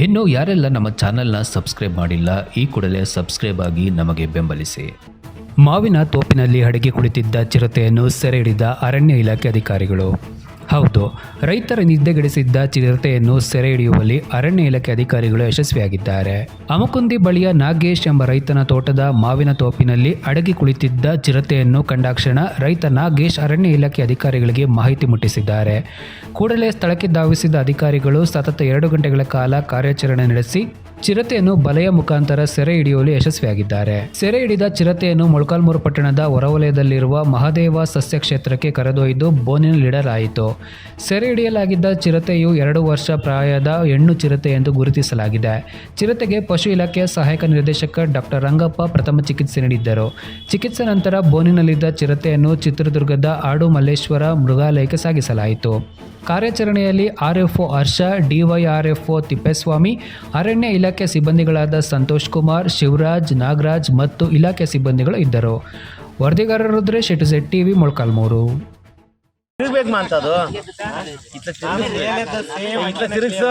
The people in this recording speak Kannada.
ಇನ್ನು ಯಾರೆಲ್ಲ ನಮ್ಮ ಚಾನೆಲ್ನ ಸಬ್ಸ್ಕ್ರೈಬ್ ಮಾಡಿಲ್ಲ, ಈ ಕೂಡಲೇ ಸಬ್ಸ್ಕ್ರೈಬ್ ಆಗಿ ನಮಗೆ ಬೆಂಬಲಿಸಿ. ಮಾವಿನ ತೋಪಿನಲ್ಲಿ ಅಡಗಿ ಕುಳಿತಿದ್ದ ಚಿರತೆಯನ್ನು ಸೆರೆ ಹಿಡಿದ ಅರಣ್ಯ ಇಲಾಖೆ ಅಧಿಕಾರಿಗಳು. ಹೌದು. ರೈತರ ನಿದ್ದೆಗೆಡಿಸಿದ್ದ ಚಿರತೆಯನ್ನು ಸೆರೆ ಹಿಡಿಯುವಲ್ಲಿ ಅರಣ್ಯ ಇಲಾಖೆ ಅಧಿಕಾರಿಗಳು ಯಶಸ್ವಿಯಾಗಿದ್ದಾರೆ. ಅಮಕುಂದಿ ಬಳಿಯ ನಾಗೇಶ್ ಎಂಬ ರೈತನ ತೋಟದ ಮಾವಿನ ತೋಪಿನಲ್ಲಿ ಅಡಗಿ ಕುಳಿತಿದ್ದ ಚಿರತೆಯನ್ನು ಕಂಡಾಕ್ಷಣ ರೈತ ನಾಗೇಶ್ ಅರಣ್ಯ ಇಲಾಖೆ ಅಧಿಕಾರಿಗಳಿಗೆ ಮಾಹಿತಿ ಮುಟ್ಟಿಸಿದ್ದಾರೆ. ಕೂಡಲೇ ಸ್ಥಳಕ್ಕೆ ಧಾವಿಸಿದ ಅಧಿಕಾರಿಗಳು ಸತತ ಎರಡು ಗಂಟೆಗಳ ಕಾಲ ಕಾರ್ಯಾಚರಣೆ ನಡೆಸಿ ಚಿರತೆಯನ್ನು ಬಲೆಯ ಮುಖಾಂತರ ಸೆರೆ ಹಿಡಿಯಲು ಯಶಸ್ವಿಯಾಗಿದ್ದಾರೆ. ಸೆರೆ ಹಿಡಿದ ಚಿರತೆಯನ್ನು ಮೊಳಕಾಲ್ಮೂರು ಪಟ್ಟಣದ ಹೊರವಲಯದಲ್ಲಿರುವ ಮಹಾದೇವ ಸಸ್ಯ ಕ್ಷೇತ್ರಕ್ಕೆ ಕರೆದೊಯ್ದು ಬೋನಿನಲ್ಲಿಡಲಾಯಿತು ಸೆರೆ ಹಿಡಿಯಲಾಗಿದ್ದ ಚಿರತೆಯು ಎರಡು ವರ್ಷ ಪ್ರಾಯದ ಹೆಣ್ಣು ಚಿರತೆ ಎಂದು ಗುರುತಿಸಲಾಗಿದೆ. ಚಿರತೆಗೆ ಪಶು ಇಲಾಖೆಯ ಸಹಾಯಕ ನಿರ್ದೇಶಕ ಡಾಕ್ಟರ್ ರಂಗಪ್ಪ ಪ್ರಥಮ ಚಿಕಿತ್ಸೆ ನೀಡಿದ್ದರು. ಚಿಕಿತ್ಸೆ ನಂತರ ಬೋನಿನಲ್ಲಿದ್ದ ಚಿರತೆಯನ್ನು ಚಿತ್ರದುರ್ಗದ ಆಡು ಮಲ್ಲೇಶ್ವರ ಮೃಗಾಲಯಕ್ಕೆ ಸಾಗಿಸಲಾಯಿತು. ಕಾರ್ಯಾಚರಣೆಯಲ್ಲಿ ಆರ್ಎಫ್ಒ ಹರ್ಷ, ಡಿವೈಆರ್ಎಫ್ಒ ತಿಪ್ಪೇಸ್ವಾಮಿ, ಅರಣ್ಯ ಇಲಾಖೆ ಸಿಬ್ಬಂದಿಗಳಾದ ಸಂತೋಷ್ ಕುಮಾರ್, ಶಿವರಾಜ್, ನಾಗರಾಜ್ ಮತ್ತು ಇಲಾಖೆ ಸಿಬ್ಬಂದಿಗಳು ಇದ್ದರು. ವರದಿಗಾರರು ರುದ್ರೇಶ್ ಎಟು ಸೆಟ್ ಟಿವಿ ಮೊಳಕಾಲ್ಮೂರು. ತಿರುಗಿಸು.